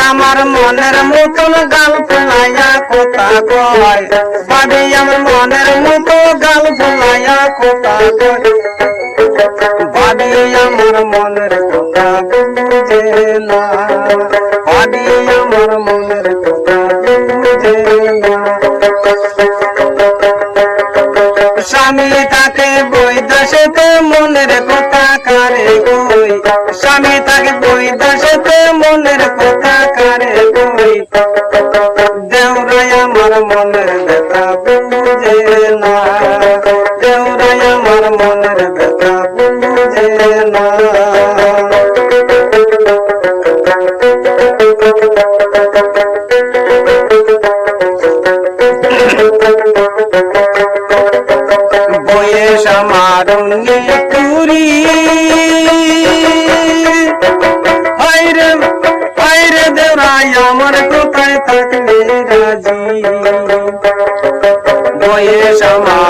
আমার মনের মতন গাল ফেলাইয়া কথা কয়। বাড়ি আমার মনের মতো গাল ফেলাইয়া কথা কয়। আমার মনের ব্যথা যে না।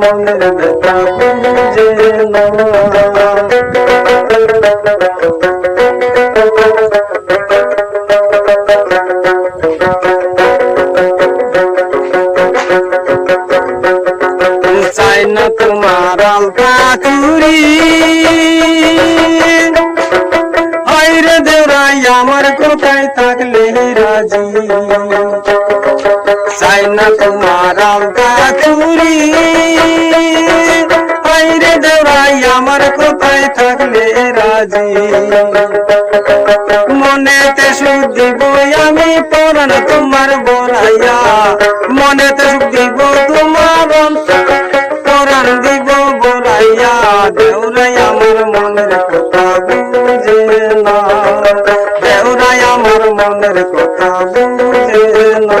মনের না চাই না তোমার আলতা চুরি হাইরে দেওরাই আমার কোথায় থাকলে রাজি চাই না তোমার চুরি মনেতে সুখ দিব আমি পরাণ তোমার বড়াইয়া। মনেতে সুখ দিব তোমার পরাণ দিব বড়াইয়া। দেউরাই আমার মনের কথা বুঝে না। দেউরাই আমার মনের কথা বুঝে না।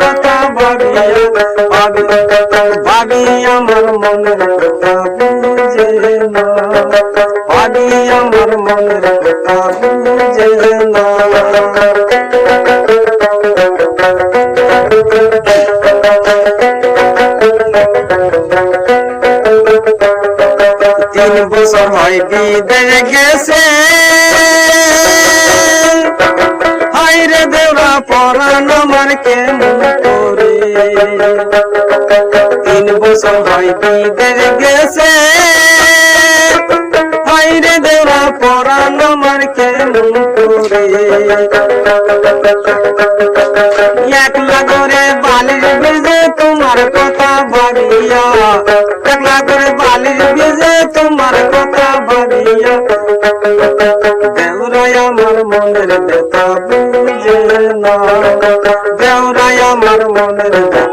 কথা ভাবিয়া ভাবি ভাবি আমার মনের কথা বুঝে না। ভাবি আমার মনের কথা বুঝে না। তিন বছর হয় বিদেশ গেছে। হাইরে দেওরা পরাণ আমার কেমন তিন বছর হয় বিদেশ গেছে। হাইরে দেওরা পরাণ আমার কেমন করে। একলা করে বালির বেজে তোমার কথা ভাবিয়া। একলা করে বালির বেজে তোমার কথা ভাবিয়া। দেওরাই আমার মনের ব্যথা বুঝে না। দেওরাই আমার মনের ব্যথা